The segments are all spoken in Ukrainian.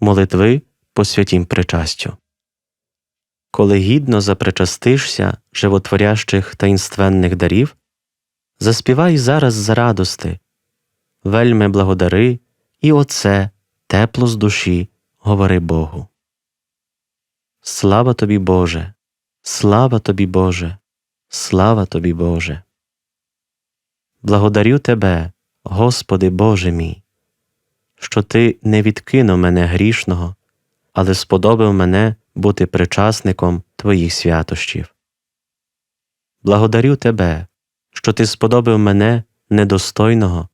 молитви по святім причастю. Коли гідно запричастишся животворящих таїнственних дарів, заспівай зараз з радости, вельми благодари і оце тепло з душі говори Богу. Слава тобі, Боже, слава тобі, Боже, слава тобі, Боже. Благодарю Тебе, Господи Боже мій, що Ти не відкинув мене грішного, але сподобав мене бути причасником Твоїх святощів. Благодарю Тебе, що Ти сподобав мене недостойного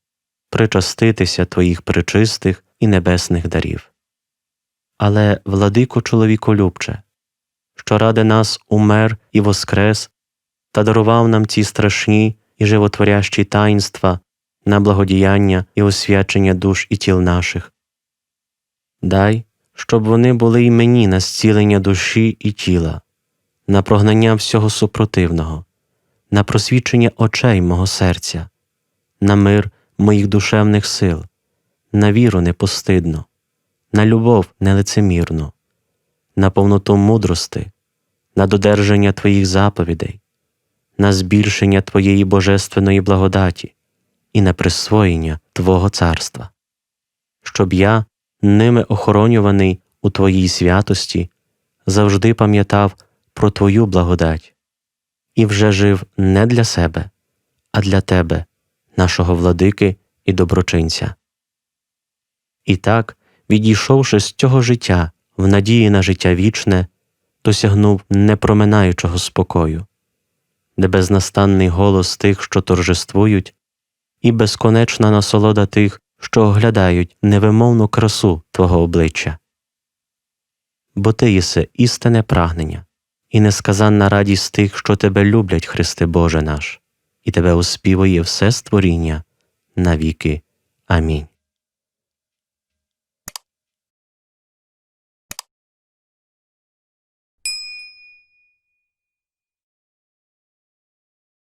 причаститися Твоїх причистих і небесних дарів. Але, владико чоловіколюбче, що ради нас умер і воскрес та дарував нам ці страшні і животворящі таїнства на благодіяння і освячення душ і тіл наших. Дай, щоб вони були й мені на зцілення душі і тіла, на прогнання всього супротивного, на просвічення очей мого серця, на мир моїх душевних сил, на віру непостидну, на любов нелицемірну, на повноту мудрости, на додержання Твоїх заповідей, на збільшення Твоєї божественної благодаті і на присвоєння Твого царства, щоб я, ними охоронюваний у Твоїй святості, завжди пам'ятав про Твою благодать і вже жив не для себе, а для Тебе, нашого владики і доброчинця. І так, відійшовши з цього життя в надії на життя вічне, досягнув непроминаючого спокою, де безнастанний голос тих, що торжествують, і безконечна насолода тих, що оглядають невимовну красу Твого обличчя. Бо Ти єси істинне прагнення і несказанна радість тих, що Тебе люблять, Христе Боже наш, і Тебе оспівує все створіння навіки. Амінь.